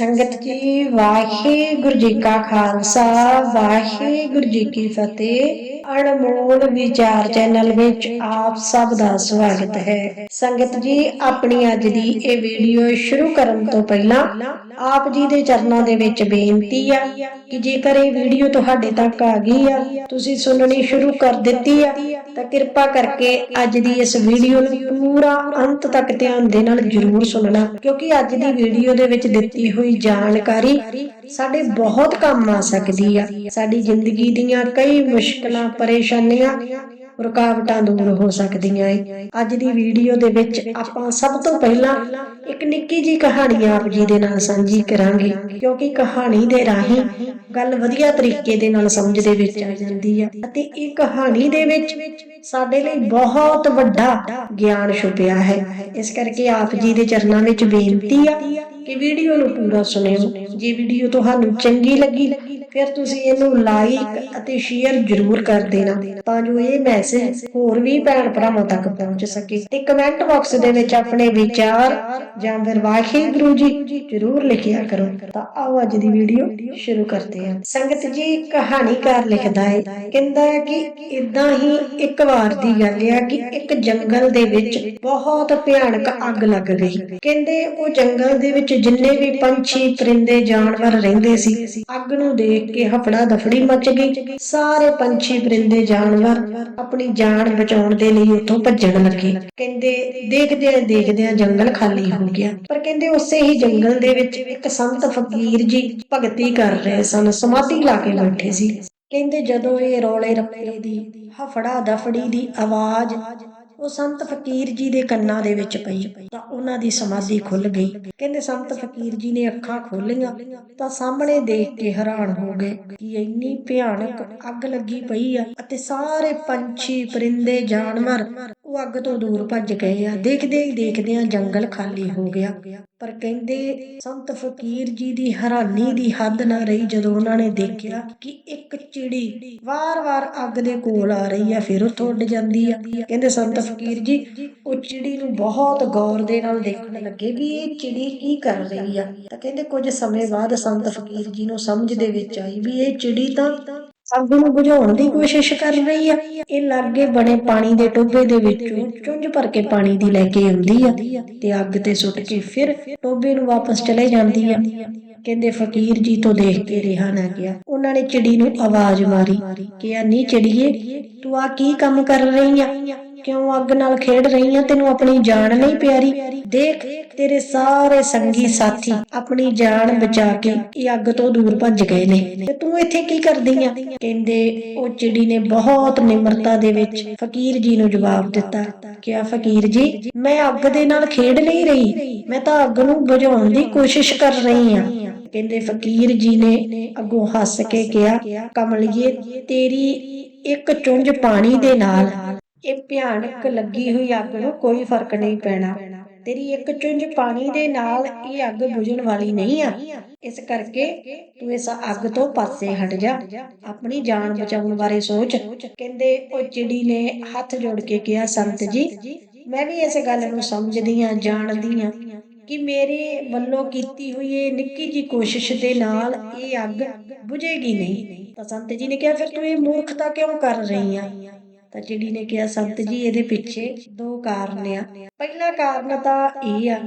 ਸੰਗਤ ਜੀ ਵਾਹਿਗੁਰੂ ਜੀ ਕਾ ਖਾਲਸਾ, ਵਾਹਿਗੁਰੂ ਜੀ ਕੀ ਫਤਿਹ। ਅਨਮੋਲ ਵਿਚਾਰ ਚੈਨਲ ਵਿੱਚ ਆਪ ਸਭ ਦਾ ਸਵਾਗਤ ਹੈ। ਸੰਗਤ ਜੀ, ਆਪਣੀ ਅੱਜ ਦੀ ਇਹ ਵੀਡੀਓ ਸ਼ੁਰੂ ਕਰਨ ਤੋਂ ਪਹਿਲਾਂ ਆਪ ਜੀ ਦੇ ਚਰਨਾਂ ਦੇ ਵਿੱਚ ਬੇਨਤੀ ਆ ਕਿ ਜੇਕਰ ਇਹ ਵੀਡੀਓ ਤੁਹਾਡੇ ਤੱਕ ਆ ਗਈ ਆ, ਤੁਸੀਂ ਸੁਣਨੀ ਸ਼ੁਰੂ ਕਰ ਦਿੱਤੀ ਆ, ਤਾਂ ਕਿਰਪਾ ਕਰਕੇ ਅੱਜ ਦੀ ਇਸ ਵੀਡੀਓ ਨੂੰ ਪੂਰਾ ਅੰਤ ਤੱਕ ਧਿਆਨ ਦੇ ਨਾਲ ਜਰੂਰ ਸੁਣਨਾ, ਕਿਉਂਕਿ ਅੱਜ ਦੀ ਵੀਡੀਓ ਦੇ ਵਿੱਚ ਦਿੱਤੀ ਹੋਈ ਜਾਣਕਾਰੀ ਸਾਡੇ ਬਹੁਤ ਕੰਮ ਆ ਸਕਦੀ ਆ। ਸਾਡੀ ਜ਼ਿੰਦਗੀ ਦੀਆਂ ਕਈ ਮੁਸ਼ਕਲਾਂ ਪਰੇਸ਼ਾਨੀਆਂ ਰੁਕਾਵਟਾਂ ਦੂਰ ਹੋ ਸਕਦੀਆਂ ਏ। ਅੱਜ ਦੀ ਵੀਡੀਓ ਦੇ ਵਿੱਚ ਆਪਾਂ ਸਭ ਤੋਂ ਪਹਿਲਾਂ ਇੱਕ ਨਿੱਕੀ ਜੀ ਕਹਾਣੀ ਆਪ ਜੀ ਦੇ ਨਾਲ ਸਾਂਝੀ ਕਰਾਂਗੇ, ਕਿਉਂਕਿ ਕਹਾਣੀ ਦੇ ਰਾਹੀਂ ਗੱਲ ਵਧੀਆ ਤਰੀਕੇ ਦੇ ਨਾਲ ਸਮਝ ਦੇ ਵਿੱਚ ਆ ਜਾਂਦੀ ਆ। ਅਤੇ ਇਹ ਕਹਾਣੀ ਦੇ ਵਿੱਚ ਸਾਡੇ ਲਈ ਬਹੁਤ ਵੱਡਾ ਗਿਆਨ ਛੁਪਿਆ ਹੈ। ਇਸ ਕਰਕੇ ਆਪ ਜੀ ਦੇ ਚਰਨਾਂ ਵਿੱਚ ਬੇਨਤੀ ਆ ਕਿ ਵੀਡੀਓ ਨੂੰ ਪੂਰਾ ਸੁਣਿਓ। ਜੇ ਵੀਡੀਓ ਤੁਹਾਨੂੰ ਚੰਗੀ ਲੱਗੀ ਫਿਰ ਤੁਸੀਂ ਇਹਨੂੰ ਲਾਈਕ ਅਤੇ ਸ਼ੇਅਰ ਜ਼ਰੂਰ ਕਰ ਦੇਣਾ, ਤਾਂ ਜੋ ਇਹ ਮੈਸੇਜ ਹੋਰ ਵੀ ਭੈਣ ਭਰਾਵਾਂ ਤੱਕ ਪਹੁੰਚ ਸਕੇ। ਤੇ ਕਮੈਂਟ ਬਾਕਸ ਦੇ ਵਿੱਚ ਆਪਣੇ ਵਿਚਾਰ ਜਾਂ ਫਿਰ ਵਾਹਿਗੁਰੂ ਜੀ ਜ਼ਰੂਰ ਲਿਖਿਆ ਕਰੋ। ਤਾਂ ਆਓ ਅੱਜ ਦੀ ਵੀਡੀਓ ਸ਼ੁਰੂ ਕਰਦੇ ਹਾਂ। ਸੰਗਤ ਜੀ ਕਹਾਣੀਕਾਰ ਲਿਖਦਾ ਹੈ। ਕਹਿੰਦਾ ਹੈ ਕਿ ਇਦਾਂ ਹੀ ਇੱਕ ਵਾਰ ਦੀ ਗੱਲ ਹੈ ਕਿ ਇੱਕ ਜੰਗਲ ਦੇ ਵਿੱਚ ਬਹੁਤ ਭਿਆਨਕ ਅੱਗ ਲੱਗ ਗਈ। ਕਹਿੰਦੇ ਉਹ ਜੰਗਲ ਦੇ ਵਿੱਚ ਜਿੰਨੇ ਵੀ ਪੰਛੀ, ਪਰਿੰਦੇ, ਜਾਨਵਰ ਰਹਿੰਦੇ ਸੀ, ਅੱਗ ਨੂੰ ਦੇਖ ਕੇ ਹਫੜਾ ਦਫੜੀ ਮਚ ਗਈ। ਸਾਰੇ ਪੰਛੀ ਪਰਿੰਦੇ ਜਾਨਵਰ ਆਪਣੀ ਜਾਨ ਬਚਾਉਣ ਦੇ ਲਈ ਉੱਥੋਂ ਭੱਜਣ ਲੱਗੇ। ਕਹਿੰਦੇ ਦੇਖਦੇ ਦੇਖਦੇ ਜੰਗਲ ਖਾਲੀ ਹੋ ਗਿਆ। ਪਰ ਕਹਿੰਦੇ ਉਸੇ ਹੀ ਜੰਗਲ ਦੇ ਵਿੱਚ ਇੱਕ ਸੰਤ ਫਕੀਰ ਜੀ ਭਗਤੀ ਕਰ ਰਹੇ ਸਨ, ਸਮਾਧੀ ਲਾ ਕੇ ਬੈਠੇ ਸੀ। ਕਹਿੰਦੇ ਜਦੋਂ ਇਹ ਰੌਲੇ ਰੱਪੇ ਦੀ, ਹਫੜਾ ਦਫੜੀ ਦੀ ਆਵਾਜ਼ ਉਹ ਸੰਤ ਫਕੀਰ ਜੀ ਦੇ ਕੰਨਾਂ ਦੇ ਵਿੱਚ ਪਈ। ਤਾਂ ਉਹਨਾਂ ਦੀ ਸਮਾਧੀ ਖੁੱਲ ਗਈ। ਕਹਿੰਦੇ ਸੰਤ ਫਕੀਰ ਜੀ ਨੇ ਅੱਖਾਂ ਖੋਲੀਆਂ ਤਾਂ ਸਾਹਮਣੇ ਦੇਖ ਕੇ ਹੈਰਾਨ ਹੋ ਗਏ ਕਿ ਇੰਨੀ ਭਿਆਨਕ ਅੱਗ ਲੱਗੀ ਪਈ ਆ ਅਤੇ ਸਾਰੇ ਪੰਛੀ, ਪਰਿੰਦੇ, ਜਾਨਵਰ ਉਹ ਅੱਗ ਤੋਂ ਦੂਰ ਭੱਜ ਗਏ ਆ। ਦੇਖਦੇ ਹੀ ਦੇਖਦੇ ਆ ਜੰਗਲ ਖਾਲੀ ਹੋ ਗਿਆ। ਪਰ ਕਹਿੰਦੇ ਸੰਤ ਫਕੀਰ ਜੀ ਦੀ ਹੈਰਾਨੀ ਦੀ ਹੱਦ ਨਾ ਰਹੀ ਜਦੋਂ ਉਹਨਾਂ ਨੇ ਦੇਖਿਆ ਕਿ ਇੱਕ ਚਿੜੀ ਵਾਰ-ਵਾਰ ਅੱਗ ਦੇ ਕੋਲ ਆ ਰਹੀ ਆ, ਫਿਰ ਉੱਥੋਂ ਉੱਡ ਜਾਂਦੀ ਆ। ਕਹਿੰਦੇ ਸੰਤ ਫਕੀਰ ਜੀ, ਉਹ ਚਿੜੀ ਨੂੰ ਬਹੁਤ ਗੌਰ ਦੇ ਨਾਲ ਦੇਖਣ ਲੱਗੇ ਵੀ ਇਹ ਚਿੜੀ ਕੀ ਕਰ ਰਹੀ ਆ। ਤਾਂ ਕਹਿੰਦੇ ਕੁਝ ਸਮੇਂ ਬਾਅਦ ਸੰਤ ਫਕੀਰ ਜੀ ਨੂੰ ਸਮਝ ਦੇ ਵਿੱਚ ਆਈ ਵੀ ਇਹ ਚਿੜੀ ਤਾਂ ਅੱਗ ਨੂੰ ਬੁਝਾਉਣ ਦੀ ਕੋਸ਼ਿਸ਼ ਕਰ ਰਹੀ ਆ। ਇਹ ਲਾਗੇ ਬਣੇ ਪਾਣੀ ਦੇ ਟੋਭੇ ਦੇ ਵਿੱਚੋਂ ਚੁੰਝ ਭਰ ਕੇ ਪਾਣੀ ਦੀ ਲੈ ਕੇ ਆਉਂਦੀ ਆ ਤੇ ਅੱਗ ਤੇ ਸੁੱਟ ਕੇ ਫਿਰ ਟੋਭੇ ਨੂੰ ਵਾਪਸ ਚਲੇ ਜਾਂਦੀ ਆ। ਕਹਿੰਦੇ ਫਕੀਰ ਜੀ ਤੋਂ ਦੇਖ ਕੇ ਰਿਹਾ ਨਾ ਗਿਆ। ਉਹਨਾਂ ਨੇ ਚਿੜੀ ਨੂੰ ਆਵਾਜ਼ ਮਾਰੀ। ਕਿ ਆ ਨੀ ਚਿੜੀਏ, ਤੂੰ ਆ ਕੀ ਕੰਮ ਕਰ ਰਹੀ ਆ? ਕਿਉਂ ਅੱਗ ਨਾਲ ਖੇਡ ਰਹੀ ਆ? ਤੈਨੂੰ ਆਪਣੀ ਜਾਨ ਨਹੀਂ ਪਿਆਰੀ? ਦੇਖ, ਤੇਰੇ ਸਾਰੇ ਸੰਗੀ ਸਾਥੀ ਆਪਣੀ ਜਾਨ ਬਚਾ ਕੇ ਇਹ ਅੱਗ ਤੋਂ ਦੂਰ ਭੱਜ ਗਏ ਨੇ। ਤੇ ਤੂੰ ਇੱਥੇ ਕੀ ਕਰਦੀ ਆ? ਕਹਿੰਦੇ, ਉਹ ਚਿੜੀ ਨੇ ਬਹੁਤ ਨਿਮਰਤਾ ਦੇ ਵਿੱਚ ਫਕੀਰ ਜੀ ਨੂੰ ਜਵਾਬ ਦਿੱਤਾ। ਕਿ ਫਕੀਰ ਜੀ? ਮੈਂ ਅੱਗ ਦੇ ਨਾਲ ਖੇਡ ਨਹੀਂ ਰਹੀ। ਮੈਂ ਤਾਂ ਅੱਗ ਨੂੰ ਬੁਝਾਉਣ ਦੀ ਕੋਸ਼ਿਸ਼ ਕਰ ਰਹੀ ਆ। ਕਹਿੰਦੇ, ਫਕੀਰ ਜੀ ਨੇ ਅੱਗੋਂ ਹੱਸ ਕੇ ਕਿਹਾ, ਕਮਲਿਏ, ਤੇਰੀ ਇੱਕ ਚੁੰਝ ਪਾਣੀ ਦੇ ਨਾਲ ਇਹ ਭਿਆਨਕ ਲੱਗੀ ਹੋਈ ਅੱਗ ਨੂੰ ਕੋਈ ਫ਼ਰਕ ਨਹੀਂ ਪੈਣਾ। ਤੇਰੀ ਇੱਕ ਚੁੰਝ ਪਾਣੀ ਦੇ ਨਾਲ ਇਹ ਅੱਗ ਬੁਝਣ ਵਾਲੀ ਨਹੀਂ ਆ। ਇਸ ਕਰਕੇ ਤੂੰ ਇਸ ਅੱਗ ਤੋਂ ਪਾਸੇ ਹਟ ਜਾ। ਆਪਣੀ ਜਾਨ ਬਚਾਉਣ ਬਾਰੇ ਸੋਚ। ਕਹਿੰਦੇ, ਉਹ ਚਿੜੀ ਨੇ ਹੱਥ ਜੋੜ ਕੇ ਕਿਹਾ, ਸੰਤ ਜੀ, ਮੈਂ ਵੀ ਇਸ ਗੱਲ ਨੂੰ ਸਮਝਦੀ ਆ ਜਾਣਦੀ ਆ ਕਿ ਮੇਰੇ ਵੱਲੋਂ ਕੀਤੀ ਹੋਈ ਇਹ ਨਿੱਕੀ ਜੀ ਕੋਸ਼ਿਸ਼ ਦੇ ਨਾਲ ਇਹ ਅੱਗ ਬੁਝੇਗੀ ਨਹੀਂ। ਤਾਂ ਸੰਤ ਜੀ ਨੇ ਕਿਹਾ, ਫਿਰ ਤੂੰ ਇਹ ਮੂਰਖਤਾ ਕਿਉਂ ਕਰ ਰਹੀ ਆ? ਤਾਂ ਚਿੜੀ ਨੇ ਕਿਹਾ ਸੰਤ ਜੀ ਇਹਦੇ ਪਿੱਛੇ ਦੋ ਕਾਰਨ ਆ। ਪਹਿਲਾ ਕਾਰਨ ਤਾਂ ਇਹ ਆ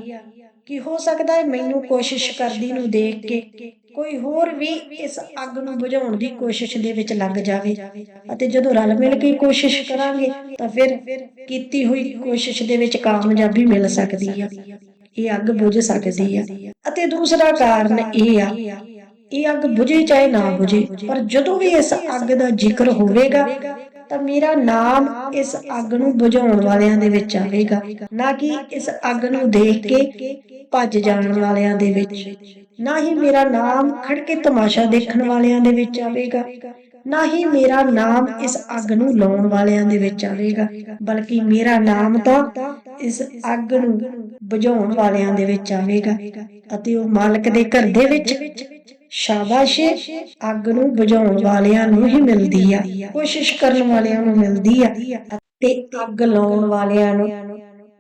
ਕਿ ਹੋ ਸਕਦਾ ਹੈ ਮੈਨੂੰ ਕੋਸ਼ਿਸ਼ ਕਰਦੀ ਨੂੰ ਦੇਖ ਕੇ ਕੋਈ ਹੋਰ ਵੀ ਇਸ ਅੱਗ ਨੂੰ ਬੁਝਾਉਣ ਦੀ ਕੋਸ਼ਿਸ਼ ਦੇ ਵਿੱਚ ਲੱਗ ਜਾਵੇ ਅਤੇ ਜਦੋਂ ਰਲ ਮਿਲ ਕੇ ਕੋਸ਼ਿਸ਼ ਕਰਾਂਗੇ ਤਾਂ ਫਿਰ ਕੀਤੀ ਹੋਈ ਕੋਸ਼ਿਸ਼ ਦੇ ਵਿੱਚ ਕਾਮਯਾਬੀ ਮਿਲ ਸਕਦੀ ਆ। ਇਹ ਅੱਗ ਬੁਝ ਸਕਦੀ ਆ। ਅਤੇ ਦੂਸਰਾ ਕਾਰਨ ਇਹ ਆ, ਇਹ ਅੱਗ ਬੁਝੇ ਚਾਹੇ ਨਾ ਬੁਝੇ, ਪਰ ਜਦੋਂ ਵੀ ਇਸ ਅੱਗ ਦਾ ਜ਼ਿਕਰ ਹੋਵੇਗਾ ਤਾਂ ਮੇਰਾ ਨਾਮ ਇਸ ਅੱਗ ਨੂੰ ਬੁਝਾਉਣ ਵਾਲਿਆਂ ਦੇ ਵਿੱਚ ਆਵੇਗਾ, ਨਾ ਕਿ ਇਸ ਅੱਗ ਨੂੰ ਦੇਖ ਕੇ ਭੱਜ ਜਾਣ ਵਾਲਿਆਂ ਦੇ ਵਿੱਚ। ਨਾ ਹੀ ਮੇਰਾ ਨਾਮ ਖੜ ਕੇ ਤਮਾਸ਼ਾ ਦੇਖਣ ਵਾਲਿਆਂ ਦੇ ਵਿੱਚ ਆਵੇਗਾ, ਨਾ ਹੀ ਮੇਰਾ ਨਾਮ ਇਸ ਅੱਗ ਨੂੰ ਲਾਉਣ ਵਾਲਿਆਂ ਦੇ ਵਿੱਚ ਆਵੇਗਾ, ਬਲਕਿ ਮੇਰਾ ਨਾਮ ਤਾਂ ਇਸ ਅੱਗ ਨੂੰ ਬੁਝਾਉਣ ਵਾਲਿਆਂ ਦੇ ਵਿੱਚ ਆਵੇਗਾ ਅਤੇ ਉਹ ਮਾਲਕ ਦੇ ਘਰ ਦੇ ਵਿੱਚ ਸ਼ਾਬਾਸ਼ ਅੱਗ ਨੂੰ ਬੁਝਾਉਣ ਵਾਲਿਆਂ ਨੂੰ ਹੀ ਮਿਲਦੀ ਆ। ਕੋਸ਼ਿਸ਼ ਕਰਨ ਵਾਲਿਆਂ ਨੂੰ ਮਿਲਦੀ ਆ। ਤੇ ਅੱਗ ਲਾਉਣ ਵਾਲਿਆਂ ਨੂੰ,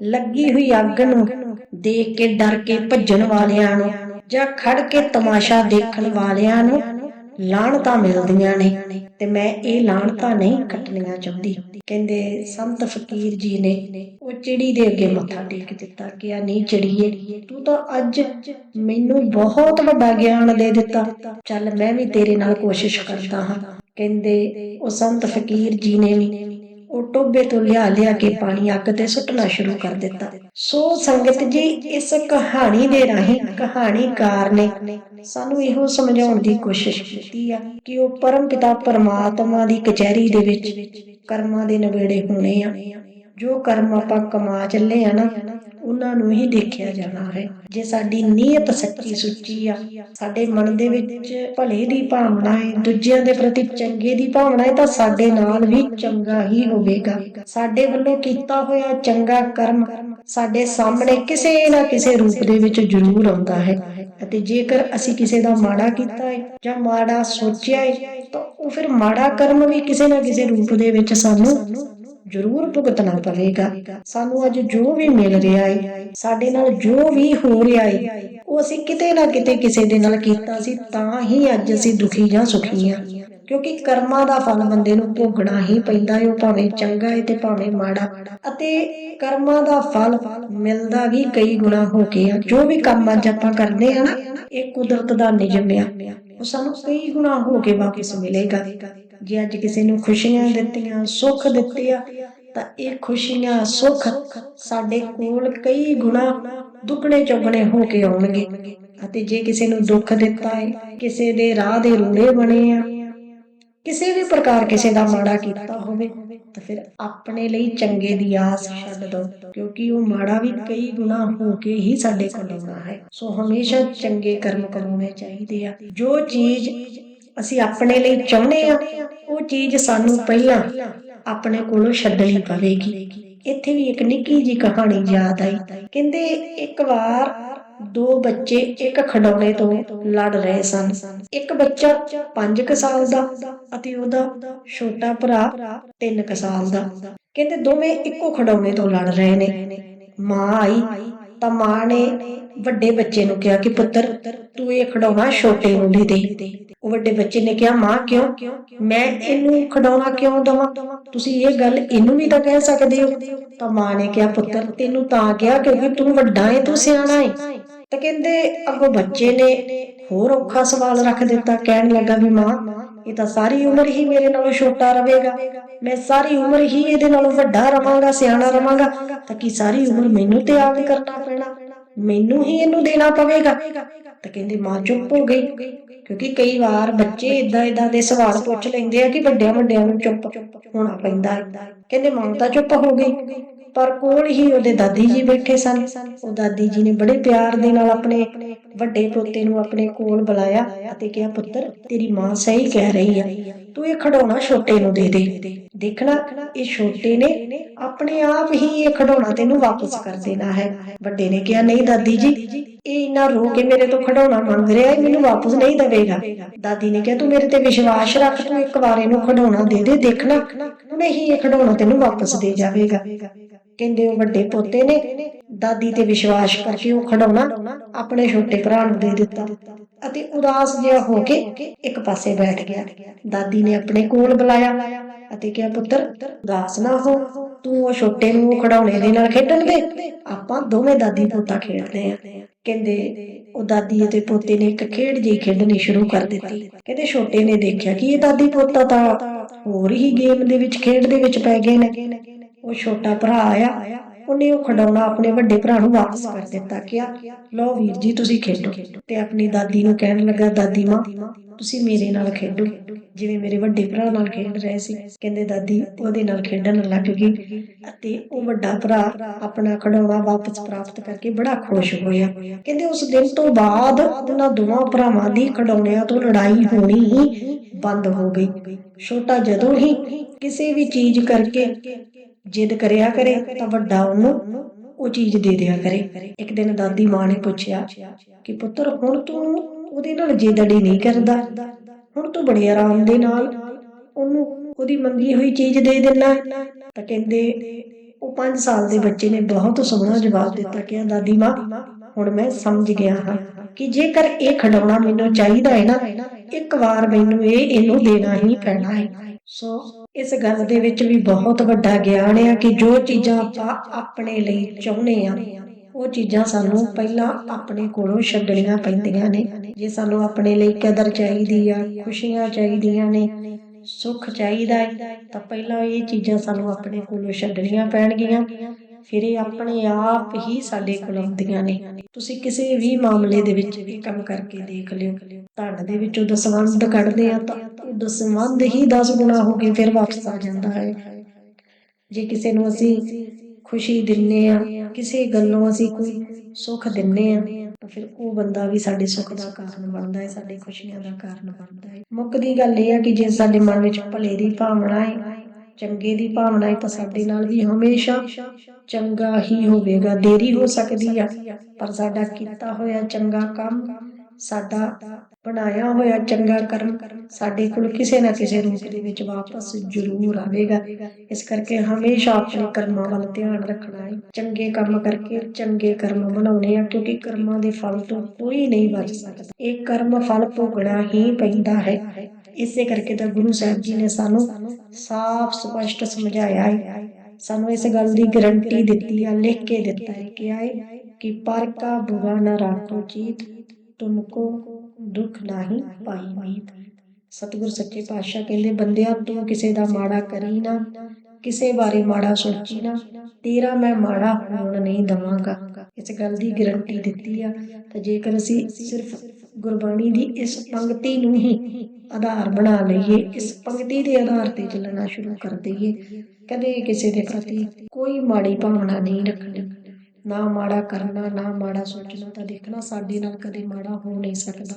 ਲੱਗੀ ਹੋਈ ਅੱਗ ਨੂੰ ਦੇਖ ਕੇ ਡਰ ਕੇ ਭੱਜਣ ਵਾਲਿਆਂ ਨੂੰ ਜਾਂ ਖੜ ਕੇ ਤਮਾਸ਼ਾ ਦੇਖਣ ਵਾਲਿਆਂ ਨੂੰ ਲਾਹਣਤਾਂ ਮਿਲਦੀਆਂ ਨੇ ਤੇ ਮੈਂ ਇਹ ਲਾਹਣਤਾਂ ਨਹੀਂ ਕੱਟਣੀਆਂ ਚਾਹੁੰਦੀ। ਕਹਿੰਦੇ, ਸੰਤ ਫਕੀਰ ਜੀ ਨੇ ਉਹ ਚਿੜੀ ਦੇ ਅੱਗੇ ਮੱਥਾ ਟੇਕ ਦਿੱਤਾ ਕਿ ਆ ਨਹੀਂ ਚਿੜੀਏ, ਤੂੰ ਤਾਂ ਅੱਜ ਮੈਨੂੰ ਬਹੁਤ ਵੱਡਾ ਗਿਆਨ ਦੇ ਦਿੱਤਾ। ਚੱਲ ਮੈਂ ਵੀ ਤੇਰੇ ਨਾਲ ਕੋਸ਼ਿਸ਼ ਕਰਦਾ ਹਾਂ। ਕਹਿੰਦੇ, ਉਹ ਸੰਤ ਫਕੀਰ ਜੀ ਨੇ ਵੀ ਉਹ ਟੋਬੇ ਤੋਂ ਲਿਆ ਲਿਆ ਕੇ ਪਾਣੀ ਅੱਗ ਤੇ ਸੁੱਟਣਾ ਸ਼ੁਰੂ ਕਰ ਦਿੱਤਾ। ਸੋ ਸੰਗਤ ਜੀ, ਇਸ ਕਹਾਣੀ ਦੇ ਰਾਹੀਂ ਕਹਾਣੀਕਾਰ ਨੇ ਸਾਨੂੰ ਇਹੋ ਸਮਝਾਉਣ ਦੀ ਕੋਸ਼ਿਸ਼ ਕੀਤੀ ਆ ਕਿ ਉਹ ਪਰਮ ਪਿਤਾ ਪਰਮਾਤਮਾ ਦੀ ਕਚਹਿਰੀ ਦੇ ਵਿੱਚ ਕਰਮਾਂ ਦੇ ਨਵੇੜੇ ਹੋਣੇ ਆ। ਜੋ ਕਰਮ ਆਪਾਂ ਕਮਾ ਚੱਲੇ ਆ ਨਾ, ਉਹਨਾਂ ਨੂੰ ਹੀ ਦੇਖਿਆ ਜਾਣਾ ਹੈ। ਜੇ ਸਾਡੀ ਨੀਅਤ ਸੱਚੀ ਸੁੱਚੀ ਆ, ਸਾਡੇ ਮਨ ਦੇ ਵਿੱਚ ਭਲੇ ਦੀ ਭਾਵਨਾ ਹੈ, ਦੂਜਿਆਂ ਦੇ ਪ੍ਰਤੀ ਚੰਗੇ ਦੀ ਭਾਵਨਾ ਹੈ, ਤਾਂ ਸਾਡੇ ਨਾਲ ਵੀ ਚੰਗਾ ਹੀ ਹੋਵੇਗਾ। ਸਾਡੇ ਵੱਲੋਂ ਕੀਤਾ ਹੋਇਆ ਚੰਗਾ ਕਰਮ ਸਾਡੇ ਸਾਹਮਣੇ ਕਿਸੇ ਨਾ ਕਿਸੇ ਰੂਪ ਦੇ ਵਿੱਚ ਜ਼ਰੂਰ ਆਉਂਦਾ ਹੈ। ਅਤੇ ਜੇਕਰ ਅਸੀਂ ਕਿਸੇ ਦਾ ਮਾੜਾ ਕੀਤਾ ਹੈ ਜਾਂ ਮਾੜਾ ਸੋਚਿਆ ਹੈ, ਤਾਂ ਉਹ ਫਿਰ ਮਾੜਾ ਕਰਮ ਵੀ ਕਿਸੇ ਨਾ ਕਿਸੇ ਰੂਪ ਦੇ ਵਿੱਚ ਸਾਨੂੰ ਜ਼ਰੂਰ ਭੁਗਤਣਾ ਪਵੇਗਾ। ਸਾਨੂੰ ਅੱਜ ਜੋ ਵੀ ਮਿਲ ਰਿਹਾ ਹੈ ਸਾਡੇ ਨਾਲ ਜੋ ਵੀ ਹੋ ਰਿਹਾ ਹੈ ਉਹ ਅਸੀਂ ਕਿਤੇ ਨਾ ਕਿਤੇ ਕਿਸੇ ਦੇ ਨਾਲ ਕੀਤਾ ਸੀ, ਤਾਂ ਹੀ ਅੱਜ ਅਸੀਂ ਦੁਖੀ ਜਾਂ ਸੁਖੀ ਹਾਂ ਕਿਉਂਕਿ ਕਰਮਾਂ ਦਾ ਫਲ ਬੰਦੇ ਨੂੰ ਭੋਗਣਾ ਹੀ ਪੈਂਦਾ ਹੈ ਉਹ ਭਾਵੇਂ ਚੰਗਾ ਹੈ ਤੇ ਭਾਵੇਂ ਮਾੜਾ। ਅਤੇ ਕਰਮਾਂ ਦਾ ਫਲ ਮਿਲਦਾ ਵੀ ਕਈ ਗੁਣਾ ਹੋ ਕੇ ਆ। ਜੋ ਵੀ ਕੰਮ ਅੱਜ ਆਪਾਂ ਕਰਦੇ ਆ ਨਾ, ਇਹ ਕੁਦਰਤ ਦਾ ਨਿਯਮ ਆ। ਉਹ ਸਾਨੂੰ ਕਈ ਗੁਣਾ ਹੋ ਕੇ ਵਾਪਸ ਮਿਲੇਗਾ। ਜੇ ਅੱਜ ਕਿਸੇ ਨੂੰ ਖੁਸ਼ੀਆਂ ਦਿੱਤੀਆਂ, ਸੁੱਖ ਦਿੱਤੇ ਤਾਂ ਇਹ ਖੁਸ਼ੀਆਂ, ਸੁੱਖ ਸਾਡੇ ਕੋਲ ਕਈ ਗੁਣਾ ਦੁੱਗਣੇ ਚੌਗਣੇ ਹੋ ਕੇ ਆਉਣਗੇ। ਅਤੇ ਜੇ ਕਿਸੇ ਨੂੰ ਦੁੱਖ ਦਿੱਤਾ ਹੈ, ਕਿਸੇ ਦੇ ਰਾਹ ਦੇ ਰੂੜੇ ਬਣੇ ਆ, ਕਿਸੇ ਵੀ ਪ੍ਰਕਾਰ ਕਿਸੇ ਦਾ ਮਾੜਾ ਕੀਤਾ ਹੋਵੇ ਤਾਂ ਫਿਰ ਆਪਣੇ ਲਈ ਚੰਗੇ ਦੀ ਆਸ ਛੱਡ ਦੋ, ਕਿਉਂਕਿ ਉਹ ਮਾੜਾ ਵੀ ਕਈ ਗੁਣਾ ਹੋ ਕੇ ਹੀ ਸਾਡੇ ਕੋਲ ਆਉਣਾ ਹੈ। ਸੋ ਹਮੇਸ਼ਾ ਚੰਗੇ ਕਰਮ ਕਰਨੇ ਚਾਹੀਦੇ ਆ। ਜੋ ਚੀਜ਼ ਅਸੀਂ ਆਪਣੇ ਲਈ ਚਾਹੁੰਦੇ ਆ, ਉਹ ਚੀਜ਼ ਸਾਨੂੰ ਪਹਿਲਾਂ ਆਪਣੇ ਕੋਲੋਂ ਛੱਡਣੀ ਪਵੇਗੀ। ਇੱਥੇ ਵੀ ਇੱਕ ਨਿੱਕੀ ਜੀ ਕਹਾਣੀ ਯਾਦ ਆਈ। ਕਹਿੰਦੇ, ਇੱਕ ਵਾਰ ਦੋ ਬੱਚੇ ਇੱਕ ਖਿਡੌਣੇ ਤੋਂ ਲੜ ਰਹੇ ਸਨ। ਇੱਕ ਬੱਚਾ 5 ਸਾਲ ਦਾ ਅਤੇ ਉਹਦਾ ਛੋਟਾ ਭਰਾ 3 ਸਾਲ ਦਾ। ਕਹਿੰਦੇ ਦੋਵੇਂ ਇੱਕੋ ਖਿਡੌਣੇ ਤੋਂ ਲੜ ਰਹੇ ਨੇ। ਮਾਂ ਆਈ ਤਾਂ ਮਾਂ ਨੇ ਵੱਡੇ ਬੱਚੇ ਨੂੰ ਕਿਹਾ ਕਿ ਪੁੱਤਰ, ਤੂੰ ਇਹ ਖਿਡੌਣਾ ਛੋਟੇ ਨੂੰ ਦੇ ਦੇ। ਉਹ ਵੱਡੇ ਬੱਚੇ ਨੇ ਕਿਹਾ, ਮਾਂ, ਕਿਉਂ? ਮੈਂ ਇਹਨੂੰ ਖਿਡੌਣਾ ਕਿਉਂ ਦਵਾਂ? ਤੁਸੀਂ ਇਹ ਗੱਲ ਇਹਨੂੰ ਵੀ ਤਾਂ ਕਹਿ ਸਕਦੇ ਹੋ। ਤਾਂ ਮਾਂ ਨੇ ਕਿਹਾ, ਪੁੱਤਰ, ਤੈਨੂੰ ਤਾਂ ਕਿਹਾ ਕਿਉਂਕਿ ਤੂੰ ਵੱਡਾ ਏ, ਤੂੰ ਸਿਆਣਾ ਏ। ਤਾਂ ਕਹਿੰਦੇ ਅੱਗੋਂ ਬੱਚੇ ਨੇ ਹੋਰ ਔਖਾ ਸਵਾਲ ਰੱਖ ਦਿੱਤਾ, ਕਹਿਣ ਲੱਗਾ ਵੀ ਮਾਂ ਇਹ ਤਾਂ ਸਾਰੀ ਉਮਰ ਹੀ ਮੇਰੇ ਨਾਲੋਂ ਛੋਟਾ ਰਹੇਗਾ। ਮੈਂ ਸਾਰੀ ਉਮਰ ਹੀ ਇਹਦੇ ਨਾਲੋਂ ਵੱਡਾ ਰਵਾਂਗਾ, ਸਿਆਣਾ ਰਵਾਂਗਾ। ਤਾਂ ਕੀ ਸਾਰੀ ਉਮਰ ਮੈਨੂੰ ਤਿਆਗ ਕਰਨਾ ਪੈਣਾ? ਮੈਨੂੰ ਹੀ ਇਹਨੂੰ ਦੇਣਾ ਪਵੇਗਾ? ਤਾਂ ਕਹਿੰਦੇ, ਮਾਂ ਚੁੱਪ ਹੋ ਗਈ। ਕਿਉਂਕਿ ਕਈ ਵਾਰ ਬੱਚੇ ਇਦਾਂ ਇਦਾਂ ਦੇ ਸਵਾਲ ਪੁੱਛ ਲੈਂਦੇ ਆ ਕਿ ਵੱਡਿਆਂ ਵੱਡਿਆਂ ਨੂੰ ਚੁੱਪ ਹੋਣਾ ਪੈਂਦਾ ਹੈ। ਕਹਿੰਦੇ, ਮਾਂ ਤਾਂ ਚੁੱਪ ਹੋ ਗਈ। ਪਰ ਕੋਲ ਹੀ ਉਹਦੇ ਦਾਦੀ ਜੀ ਬੈਠੇ ਸਨ। ਉਹ ਦਾਦੀ ਜੀ ਨੇ ਬੜੇ ਪਿਆਰ ਦੇ ਨਾਲ ਆਪਣੇ ਵੱਡੇ ਪੋਤੇ ਨੂੰ ਆਪਣੇ ਕੋਲ ਬੁਲਾਇਆ ਅਤੇ ਕਿਹਾ ਪੁੱਤਰ ਤੇਰੀ ਮਾਂ ਸਹੀ ਕਹਿ ਰਹੀ ਆ। ਤੂੰ ਇਹ ਖਿਡੌਣਾ ਛੋਟੇ ਨੂੰ ਦੇ ਦੇ। ਦੇਖਣਾ ਇਹ ਛੋਟੇ ਨੇ ਆਪਣੇ ਆਪ ਹੀ ਇਹ ਖਿਡੌਣਾ ਤੈਨੂੰ ਵਾਪਸ ਕਰ ਦੇਣਾ ਹੈ। ਵੱਡੇ ਨੇ ਕਿਹਾ ਨਹੀਂ ਦਾਦੀ ਜੀ ਇਹ ਇਨਾ ਰੋ ਕੇ ਮੇਰੇ ਤੋਂ ਖਿਡੌਣਾ ਮੰਗ ਰਿਹਾ ਹੈ ਮੈਨੂੰ ਵਾਪਸ ਨਹੀਂ ਦੇਵੇਗਾ। ਦਾਦੀ ਨੇ ਕਿਹਾ ਤੂੰ ਮੇਰੇ ਤੇ ਵਿਸ਼ਵਾਸ ਰੱਖ ਤੂੰ ਇੱਕ ਵਾਰ ਇਹਨੂੰ ਖਿਡੌਣਾ ਦੇ ਦੇ ਦੇਖਣਾ। ਨਹੀਂ ਇਹ ਖਿਡੌਣਾ ਤੈਨੂੰ ਵਾਪਸ ਦੇ ਜਾਵੇਗਾ। ਕਹਿੰਦੇ ਉਹ ਵੱਡੇ ਪੋਤੇ ਨੇ, ਦਾਦੀ ਤੇ ਵਿਸ਼ਵਾਸ ਕਰਕੇ ਉਹ ਖਿਡੌਣਾ ਆਪਣੇ ਛੋਟੇ ਭਰਾ ਨੂੰ ਦੇ ਦਿੱਤਾ ਅਤੇ ਉਦਾਸ ਜਿਹਾ ਹੋ ਕੇ ਇੱਕ ਪਾਸੇ ਬੈਠ ਗਿਆ। ਦਾਦੀ ਨੇ ਆਪਣੇ ਕੋਲ ਬੁਲਾਇਆ ਅਤੇ ਕਿਹਾ, ਪੁੱਤਰ, ਉਦਾਸ ਨਾ ਹੋ। ਤੂੰ ਉਹ ਛੋਟੇ ਨੂੰ ਖਿਡੌਣੇ ਦੇ ਨਾਲ ਖੇਡਣ ਦੇ। ਆਪਾਂ ਦੋਵੇਂ ਦਾਦੀ ਪੋਤਾ ਖੇਡਦੇ ਆ। ਕਹਿੰਦੇ, ਉਹ ਦਾਦੀ ਅਤੇ ਪੋਤੇ ਨੇ ਇੱਕ ਖੇਡ ਜਿਹੀ ਖੇਡਣੀ ਸ਼ੁਰੂ ਕਰ ਦਿੱਤੀ। ਕਹਿੰਦੇ, ਛੋਟੇ ਨੇ ਦੇਖਿਆ ਕਿ ਇਹ ਦਾਦੀ ਪੋਤਾ ਤਾਂ ਹੋਰ ਹੀ ਗੇਮ ਦੇ ਵਿੱਚ, ਖੇਡ ਦੇ ਵਿੱਚ ਪੈ ਗਏ ਨੇ। ਉਹ ਛੋਟਾ ਭਰਾ ਆਇਆ ਉਹਨੇ ਉਹ ਖਿਡੌਣਾ ਆਪਣੇ ਵੱਡੇ ਭਰਾ ਨੂੰ ਵਾਪਸ ਕਰ ਦਿੱਤਾ, ਕਿਹਾ, ਲਓ ਵੀਰ ਜੀ, ਤੁਸੀਂ ਖੇਡੋ। ਤੇ ਆਪਣੀ ਦਾਦੀ ਨੂੰ ਕਹਿਣ ਲੱਗਾ, ਦਾਦੀ ਮਾਂ, ਤੁਸੀਂ ਮੇਰੇ ਨਾਲ ਖੇਡੋ। ਜਿਵੇਂ ਮੇਰੇ ਵੱਡੇ ਭਰਾ ਨਾਲ ਖੇਡ ਰਹੇ ਸੀ, ਕਹਿੰਦੇ, ਦਾਦੀ, ਉਹਦੇ ਨਾਲ ਖੇਡਣ ਲੱਗ ਗਈ। ਅਤੇ ਉਹ ਵੱਡਾ ਭਰਾ ਆਪਣਾ ਖਿਡੌਣਾ ਵਾਪਸ ਪ੍ਰਾਪਤ ਕਰਕੇ ਬੜਾ ਖੁਸ਼ ਹੋਇਆ। ਕਹਿੰਦੇ, ਉਸ ਦਿਨ ਤੋਂ ਬਾਅਦ ਉਹਨਾਂ ਦੋਵਾਂ ਭਰਾਵਾਂ ਦੀ ਖਿਡੌਣਿਆਂ ਤੋਂ ਲੜਾਈ ਹੋਣੀ ਬੰਦ ਹੋ ਗਈ। ਛੋਟਾ ਜਦੋਂ ਹੀ ਕਿਸੇ ਵੀ ਚੀਜ਼ ਕਰਕੇ ਜਿੱਦ ਕਰਿਆ ਕਰੇ, ਤਾਂ ਵੱਡਾ ਉਹਨੂੰ ਉਹ ਚੀਜ਼ ਦੇ ਦਿਆ ਕਰੇ। ਇੱਕ ਦਿਨ ਦਾਦੀ ਮਾਂ ਨੇ ਪੁੱਛਿਆ ਕਿ ਪੁੱਤਰ, ਹੁਣ ਤੂੰ ਉਹਦੇ ਨਾਲ ਜਿੱਦੜੀ ਨਹੀਂ ਕਰਦਾ? ਹੁਣ ਤੂੰ ਬੜੇ ਆਰਾਮ ਦੇ ਨਾਲ ਉਹਨੂੰ ਉਹਦੀ ਮੰਗੀ ਹੋਈ ਚੀਜ਼ ਦੇ ਦਿੰਦਾ ਤਾਂ ਕਹਿੰਦੇ, ਉਹ 5 ਸਾਲ ਦੇ ਬੱਚੇ ਨੇ ਬਹੁਤ ਸੋਹਣਾ ਜਵਾਬ ਦਿੱਤਾ। ਕਿ ਦਾਦੀ ਮਾਂ, ਹੁਣ ਮੈਂ ਸਮਝ ਗਿਆ ਹਾਂ ਕਿ ਜੇਕਰ ਇਹ ਖਿਡੌਣਾ ਮੈਨੂੰ ਚਾਹੀਦਾ ਹੈ ਨਾ, ਇੱਕ ਵਾਰ ਮੈਨੂੰ ਇਹ ਇਹਨੂੰ ਦੇਣਾ ਹੀ ਪੈਣਾ ਹੈ। ਸੋ ਇਸ ਗੱਲ ਦੇ ਵਿੱਚ ਵੀ ਬਹੁਤ ਵੱਡਾ ਗਿਆਨ ਆ ਕਿ ਜੋ ਚੀਜ਼ਾਂ ਆਪਾਂ ਆਪਣੇ ਲਈ ਚਾਹੁੰਦੇ ਆ, ਉਹ ਚੀਜ਼ਾਂ ਸਾਨੂੰ ਪਹਿਲਾਂ ਆਪਣੇ ਕੋਲੋਂ ਛੱਡਣੀਆਂ ਪੈਂਦੀਆਂ ਨੇ। ਜੇ ਸਾਨੂੰ ਆਪਣੇ ਲਈ ਕਦਰ ਚਾਹੀਦੀ ਆ, ਖੁਸ਼ੀਆਂ ਚਾਹੀਦੀਆਂ ਨੇ, ਸੁੱਖ ਚਾਹੀਦਾ ਹੈ, ਤਾਂ ਪਹਿਲਾਂ ਇਹ ਚੀਜ਼ਾਂ ਸਾਨੂੰ ਆਪਣੇ ਕੋਲੋਂ ਛੱਡਣੀਆਂ ਪੈਣਗੀਆਂ। ਫਿਰ ਇਹ ਆਪਣੇ ਆਪ ਹੀ ਸਾਡੇ ਕੋਲ ਆਉਂਦੀਆਂ ਨੇ। ਤੁਸੀਂ ਕਿਸੇ ਵੀ ਮਾਮਲੇ ਦੇ ਵਿੱਚ ਵੀ ਕੰਮ ਕਰਕੇ ਦੇਖ ਲਿਓ। ਤੁਹਾਡੇ ਦੇ ਵਿੱਚੋਂ ਦਸਵੰਧ ਕੱਢਦੇ ਆ ਤਾਂ ਉਹ ਦਸਵੰਧ ਹੀ 10 ਗੁਣਾ ਹੋ ਕੇ ਫਿਰ ਵਾਪਸ ਆ ਜਾਂਦਾ ਹੈ। ਜੇ ਕਿਸੇ ਨੂੰ ਅਸੀਂ ਖੁਸ਼ੀ ਦਿੰਨੇ ਆ, ਕਿਸੇ ਗੱਲੋਂ ਅਸੀਂ ਕੋਈ ਸੁੱਖ ਦਿੰਨੇ ਆ, ਤਾਂ ਫਿਰ ਉਹ ਬੰਦਾ ਵੀ ਸਾਡੇ ਸੁੱਖ ਦਾ ਕਾਰਨ ਬਣਦਾ ਹੈ, ਸਾਡੇ ਖੁਸ਼ੀਆਂ ਦਾ ਕਾਰਨ ਬਣਦਾ ਹੈ। ਮੁੱਕਦੀ ਗੱਲ ਇਹ ਆ ਕਿ ਜੇ ਸਾਡੇ ਮਨ ਵਿੱਚ ਭਲੇ ਦੀ ਭਾਵਨਾ ਹੈ ਚੰਗੇ ਦੀ ਭਾਵਨਾ ਹੈ ਤਾਂ ਸਾਡੇ ਨਾਲ ਵੀ ਹਮੇਸ਼ਾ ਚੰਗਾ ਹੀ ਹੋਵੇਗਾ, ਦੇਰੀ ਹੋ ਸਕਦੀ ਆ, ਪਰ ਸਾਡਾ ਕੀਤਾ ਹੋਇਆ ਚੰਗਾ ਕੰਮ, ਸਾਡਾ ਬਣਾਇਆ ਹੋਇਆ ਚੰਗਾ ਕਰਮ ਸਾਡੇ ਕੋਲ ਕਿਸੇ ਨਾ ਕਿਸੇ ਰੂਪ ਦੇ ਵਿੱਚ ਵਾਪਸ ਜ਼ਰੂਰ ਆਵੇਗਾ। ਇਸ ਕਰਕੇ ਹਮੇਸ਼ਾ ਆਪਣੇ ਕਰਮਾਂ ਵੱਲ ਧਿਆਨ ਰੱਖਣਾ ਹੈ। ਚੰਗੇ ਕੰਮ ਕਰਕੇ ਚੰਗੇ ਕਰਮ ਬਣਾਉਣੇ ਆ ਕਿਉਂਕਿ ਕਰਮਾਂ ਦੇ ਫਲ ਤੋਂ ਕੋਈ ਨਹੀਂ ਬਚ ਸਕਦਾ। ਇਹ ਕਰਮ ਫਲ ਭੋਗਣਾ ਹੀ ਪੈਂਦਾ ਹੈ। ਇਸੇ ਕਰਕੇ ਤਾਂ ਗੁਰੂ ਸਾਹਿਬ ਜੀ ਨੇ ਸਾਨੂੰ ਸਾਫ਼ ਸਪਸ਼ਟ ਸਮਝਾਇਆ ਹੈ। ਸਾਨੂੰ ਇਸ ਗੱਲ ਦੀ ਗਾਰੰਟੀ ਦਿੱਤੀ ਆ, ਲਿਖ ਕੇ ਦਿੱਤਾ ਹੈ ਕਿ ਆਏ ਕਿ ਪਰ ਕਾ ਬੁਰਾ ਨਾ ਰਾਖੋ ਚੀਤ ਤੁਮਕੋ ਦੁੱਖ ਨਹੀਂ ਪਾਈ ਮੀਤ। ਸਤਿਗੁਰ ਸੱਚੇ ਪਾਤਸ਼ਾਹ ਕਹਿੰਦੇ, ਬੰਦਿਆ ਤੂੰ ਕਿਸੇ ਦਾ ਮਾੜਾ ਕਰੀ ਨਾ, ਕਿਸੇ ਬਾਰੇ ਮਾੜਾ ਸੋਚੀ ਨਾ, ਤੇਰਾ ਮੈਂ ਮਾੜਾ ਹੋਣ ਨਹੀਂ ਦਵਾਂਗਾ। ਇਸ ਗੱਲ ਦੀ ਗਾਰੰਟੀ ਦਿੱਤੀ ਆ। ਤਾਂ ਜੇਕਰ ਅਸੀਂ ਸਿਰਫ ਗੁਰਬਾਣੀ ਦੀ ਇਸ ਪੰਕਤੀ ਨੂੰ ਹੀ ਆਧਾਰ ਬਣਾ ਲਈਏ, ਇਸ ਪੰਕਤੀ ਦੇ ਆਧਾਰ ਤੇ ਚੱਲਣਾ ਸ਼ੁਰੂ ਕਰ ਦਈਏ। ਕਦੇ ਕਿਸੇ ਦੇ ਪ੍ਰਤੀ ਕੋਈ ਮਾੜੀ ਭਾਵਨਾ ਨਹੀਂ ਰੱਖਣੀ। ਨਾ ਮਾੜਾ ਕਰਨਾ, ਨਾ ਮਾੜਾ ਸੋਚਣਾ ਤਾਂ ਦੇਖਣਾ ਸਾਡੇ ਨਾਲ ਕਦੇ ਮਾੜਾ ਹੋ ਨਹੀਂ ਸਕਦਾ।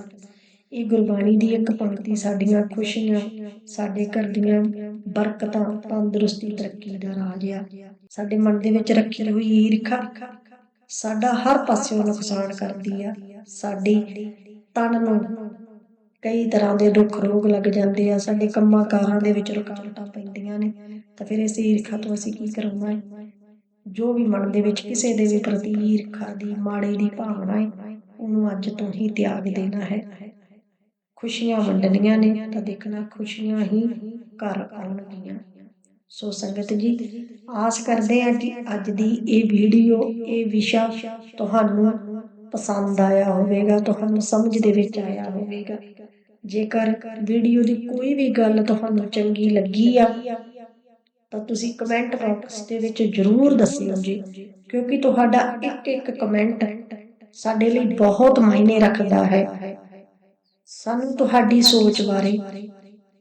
ਇਹ ਗੁਰਬਾਣੀ ਦੀ ਇੱਕ ਪੰਕਤੀ ਸਾਡੀਆਂ ਖੁਸ਼ੀਆਂ, ਸਾਡੇ ਘਰ ਦੀਆਂ ਬਰਕਤਾਂ, ਤੰਦਰੁਸਤੀ, ਤਰੱਕੀ ਦਾ ਰਾਜ ਆ। ਸਾਡੇ ਮਨ ਦੇ ਵਿੱਚ ਰੱਖੀ ਹੋਈ ਈਰਖਾ ਸਾਡਾ ਹਰ ਪਾਸਿਓਂ ਨੁਕਸਾਨ ਕਰਦੀ ਆ। ਸਾਡੀ ਤਨ ਨੂੰ ਕਈ ਤਰ੍ਹਾਂ ਦੇ ਦੁੱਖ ਰੋਗ ਲੱਗ ਜਾਂਦੇ ਆ, ਸਾਡੇ ਕੰਮਾਂ ਕਾਰਾਂ ਦੇ ਵਿੱਚ ਰੁਕਾਵਟਾਂ ਪੈਂਦੀਆਂ ਨੇ। ਤਾਂ ਫਿਰ ਇਸ ਈਰਖਾ ਤੋਂ ਅਸੀਂ ਕੀ ਕਰਨਾ ਹੈ ਜੋ ਵੀ ਮਨ ਦੇ ਵਿੱਚ ਕਿਸੇ ਦੇ ਵੀ ਪ੍ਰਤੀ ਈਰਖਾ ਦੀ, ਮਾੜੇ ਦੀ ਭਾਵਨਾ ਹੈ, ਉਹਨੂੰ ਅੱਜ ਤੋਂ ਹੀ ਤਿਆਗ ਦੇਣਾ ਹੈ। ਖੁਸ਼ੀਆਂ ਵੰਡਣੀਆਂ ਨੇ, ਤਾਂ ਦੇਖਣਾ ਖੁਸ਼ੀਆਂ ਹੀ ਘਰ ਆਉਣਗੀਆਂ। ਸੋ ਸੰਗਤ ਜੀ, ਆਸ ਕਰਦੇ ਹਾਂ ਕਿ ਅੱਜ ਦੀ ਇਹ ਵੀਡੀਓ ਇਹ ਵਿਸ਼ਾ ਤੁਹਾਨੂੰ ਪਸੰਦ ਆਇਆ ਹੋਵੇਗਾ, ਤੁਹਾਨੂੰ ਸਮਝ ਦੇ ਵਿੱਚ ਆਇਆ ਹੋਵੇਗਾ। ਜੇਕਰ ਵੀਡੀਓ ਦੀ ਕੋਈ ਵੀ ਗੱਲ ਤੁਹਾਨੂੰ ਚੰਗੀ ਲੱਗੀ ਆ, ਤਾਂ ਤੁਸੀਂ ਕਮੈਂਟ ਬਾਕਸ ਦੇ ਵਿੱਚ ਜ਼ਰੂਰ ਦੱਸਿਓ ਜੀ, ਕਿਉਂਕਿ ਤੁਹਾਡਾ ਇੱਕ ਇੱਕ ਕਮੈਂਟ ਸਾਡੇ ਲਈ ਬਹੁਤ ਮਾਇਨੇ ਰੱਖਦਾ ਹੈ। ਸਾਨੂੰ ਤੁਹਾਡੀ ਸੋਚ ਬਾਰੇ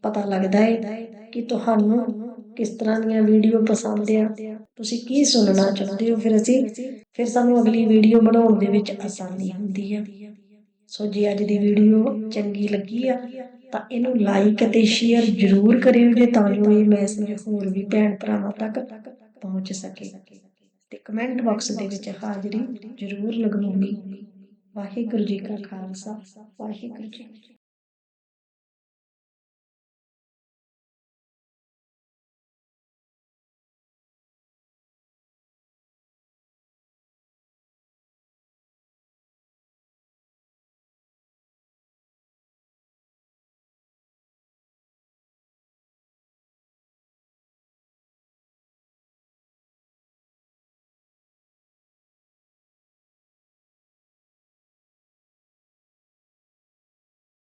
ਪਤਾ ਲੱਗਦਾ ਹੈ ਕਿ ਤੁਹਾਨੂੰ ਕਿਸ ਤਰ੍ਹਾਂ ਦੀਆਂ ਵੀਡੀਓ ਪਸੰਦ ਆ, ਤੁਸੀਂ ਕੀ ਸੁਣਨਾ ਚਾਹੁੰਦੇ ਹੋ? ਫਿਰ ਅਸੀਂ ਫਿਰ ਸਾਨੂੰ ਅਗਲੀ ਵੀਡੀਓ ਬਣਾਉਣ ਦੇ ਵਿੱਚ ਆਸਾਨੀ ਹੁੰਦੀ ਆ। ਸੋ ਜੇ ਅੱਜ ਦੀ ਵੀਡੀਓ ਚੰਗੀ ਲੱਗੀ ਆ, ਤਾਂ ਇਹਨੂੰ ਲਾਈਕ ਅਤੇ ਸ਼ੇਅਰ ਜ਼ਰੂਰ ਕਰਿਓ, ਜੇ ਤਾਂ ਜੋ ਇਹ ਮੈਸੇਜ ਹੋਰ ਵੀ ਭੈਣ ਭਰਾਵਾਂ ਤੱਕ ਪਹੁੰਚ ਸਕੇ। ਤੇ ਕਮੈਂਟ ਬਾਕਸ ਦੇ ਵਿੱਚ ਹਾਜ਼ਰੀ ਜ਼ਰੂਰ ਲਗਾਉਣੀ ਵਾਹਿਗੁਰੂ ਜੀ ਕਾ ਖਾਲਸਾ, ਵਾਹਿਗੁਰੂ ਜੀ